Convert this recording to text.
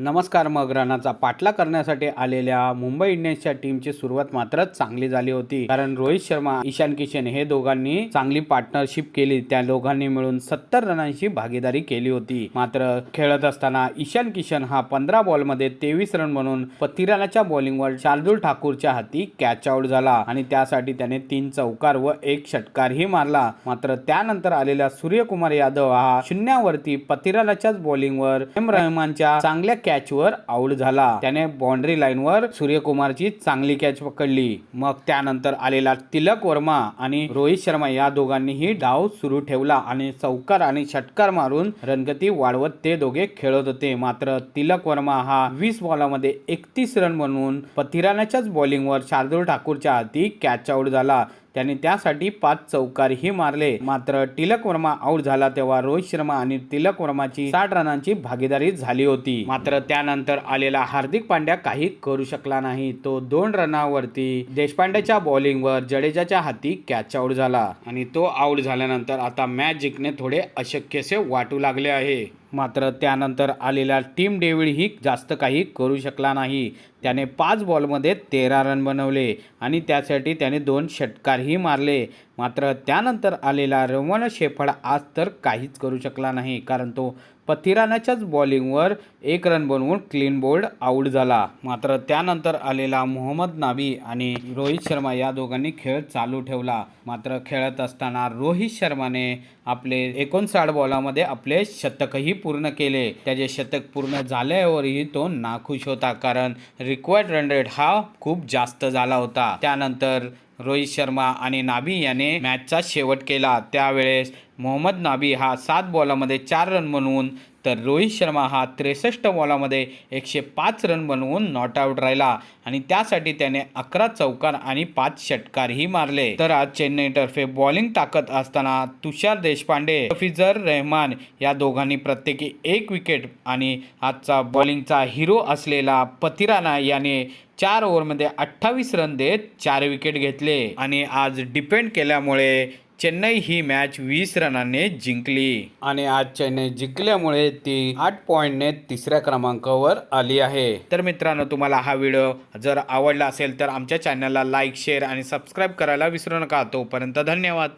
नमस्कार मग रनाचा पाठला करण्यासाठी आलेल्या मुंबई इंडियन्सच्या टीमची सुरुवात मात्र चांगली झाली होती. कारण रोहित शर्मा ईशान किशन हे दोघांनी चांगली पार्टनरशिप केली. त्या दोघांनी मिळून सत्तर रनांची भागीदारी केली होती. मात्र खेळत असताना ईशान किशन हा पंधरा बॉलमध्ये तेवीस रन म्हणून पतिरानाच्या बॉलिंगवर शार्दुल ठाकूरच्या हाती कॅच आउट झाला आणि त्यासाठी त्याने तीन चौकार व एक षटकारही मारला. मात्र त्यानंतर आलेला सूर्यकुमार यादव हा शून्यावरती पतिरालाच्याच बॉलिंगवर एम रहमानच्या चांगल्या कॅचवर आउट झाला. त्याने बाउंड्री लाईनवर सूर्यकुमारची चांगली कॅच पकडली. मग त्यानंतर आलेला तिलक वर्मा आणि रोहित शर्मा या दोघांनीही डाव सुरू ठेवला आणि चौकार आणि षटकार मारून रनगती वाढवत ते दोघे खेळत होते. मात्र तिलक वर्मा हा वीस बॉलामध्ये एकतीस रन बनवून पथिराण्याच्याच बॉलिंगवर शार्दूल ठाकूरच्या हाती कॅच आउट झाला. त्याने त्यासाठी पाच चौकारही मारले. मात्र तिलक वर्मा आउट झाला तेव्हा रोहित शर्मा आणि तिलक वर्माची साठ रनांची भागीदारी झाली होती. मात्र त्यानंतर आलेला हार्दिक पांड्या काही करू शकला नाही. तो दोन रनावरती देशपांड्याच्या बॉलिंगवर जडेजाच्या हाती कॅच आउट झाला आणि तो आउट झाल्यानंतर आता मॅच जिंकणे थोडे अशक्यसे वाटू लागले आहे. मात्र त्यानंतर आलेला टीम डेव्हिडही जास्त काही करू शकला नाही. त्याने पाच बॉलमध्ये तेरा रन बनवले आणि त्यासाठी त्याने दोन षटकारही मारले. मात्र त्यानंतर आलेला रमण शेफड आज तर काहीच करू शकला नाही कारण तो पथिरानाच्याच बॉलिंगवर एक रन बनवून क्लीन बोल्ड आऊट झाला. मात्र त्यानंतर आलेला मोहम्मद नाबी आणि रोहित शर्मा या दोघांनी खेळ चालू ठेवला. मात्र खेळत असताना रोहित शर्माने आपले एकोणसाठ बॉलामध्ये आपले शतकही पूर्ण केले. त्याचे शतक पूर्ण झाल्यावरही तो नाखुश होता कारण रिक्वायर्ड रन रेट हा खूप जास्त झाला होता. त्यानंतर रोहित शर्मा आणि नाभी याने मॅचचा शेवट केला. त्यावेळेस मोहम्मद नाबी हा सात बॉलामध्ये चार रन बनवून तर रोहित शर्मा हा त्रेसष्ट बॉलामध्ये एकशे पाच रन बनवून नॉट आऊट राहिला आणि त्यासाठी त्याने अकरा चौकार आणि पाच षटकारही मारले. तर आज चेन्नईतर्फे बॉलिंग टाकत असताना तुषार देशपांडे हफिजर रहमान या दोघांनी प्रत्येकी एक विकेट आणि आजचा बॉलिंगचा हिरो असलेला पतिराना याने चार ओव्हरमध्ये अठ्ठावीस रन देत चार विकेट घेतले. आणि आज डिपेंड केल्यामुळे चेन्नई ही मॅच वीस रनाने जिंकली. आणि आज चेन्नई जिंकल्यामुळे ती आठ पॉईंटने तिसऱ्या क्रमांकावर आली आहे. तर मित्रांनो तुम्हाला हा व्हिडिओ जर आवडला असेल तर आमच्या चॅनलला लाईक शेअर आणि सबस्क्राईब करायला विसरू नका. तोपर्यंत धन्यवाद.